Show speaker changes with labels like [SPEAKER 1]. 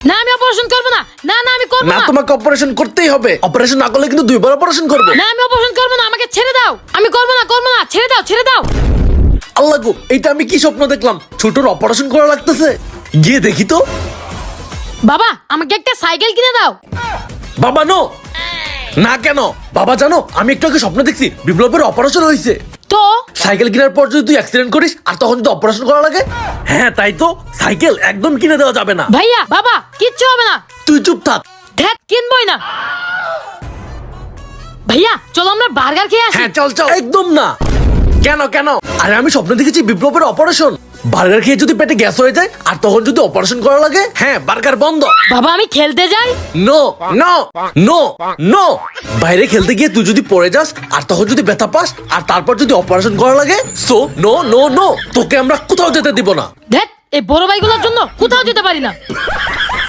[SPEAKER 1] না আমি অপারেশন করব না। না না আমি করব
[SPEAKER 2] না
[SPEAKER 1] না।
[SPEAKER 2] তোমাকে অপারেশন করতেই হবে। অপারেশন না করলে কিন্তু দুইবার অপারেশন করব।
[SPEAKER 1] না আমি অপারেশন করব না আমাকে ছেড়ে দাও। আমি করব না করব না ছেড়ে দাও ছেড়ে দাও।
[SPEAKER 2] আল্লাহ গো এইটা আমি কি স্বপ্ন দেখলাম? ছোটর অপারেশন করা লাগতেছে। গিয়ে দেখি তো।
[SPEAKER 1] বাবা আমাকে একটা সাইকেল কিনে দাও।
[SPEAKER 2] বাবা নো না কেন? বাবা জানো আমি একটু আগে স্বপ্ন দেখছি বিপ্লবের অপারেশন হয়েছে
[SPEAKER 1] তো?
[SPEAKER 2] সাইকেল কেনার পর যদি তুই অ্যাক্সিডেন্ট করিস আর তখন যদি অপারেশন করা লাগে হ্যাঁ তাই তো। সাইকেল একদম কিনে দেওয়া যাবে না।
[SPEAKER 1] ভাইয়া বাবা কিচ্ছু হবে না।
[SPEAKER 2] তুই চুপ থাক।
[SPEAKER 1] ধ্যাত কিনবই না। ভাইয়া চলো আমরা বার্গার খেয়ে আসি।
[SPEAKER 2] হ্যাঁ চল চল। একদম না। কেন কেন? আরে আমি স্বপ্ন দেখেছি বিপ্লবের অপারেশন। বার্গার খেয়ে যদি পেটে গ্যাস হয়ে যায় আর তখন যদি অপারেশন করা লাগে হ্যাঁ বার্গার বন্ধ।
[SPEAKER 1] বাবা আমি খেলতে যাই?
[SPEAKER 2] নো নো নো নো বাইরে খেলতে গিয়ে তুই যদি পড়ে যাস আর তখন যদি ব্যথা পাস আর তারপর যদি অপারেশন করা লাগে সো নো নো নো তোকে আমরা কোথাও যেতে দিব না।
[SPEAKER 1] দেখ এই বড় ভাইগুলোর জন্য কোথাও যেতে পারি না।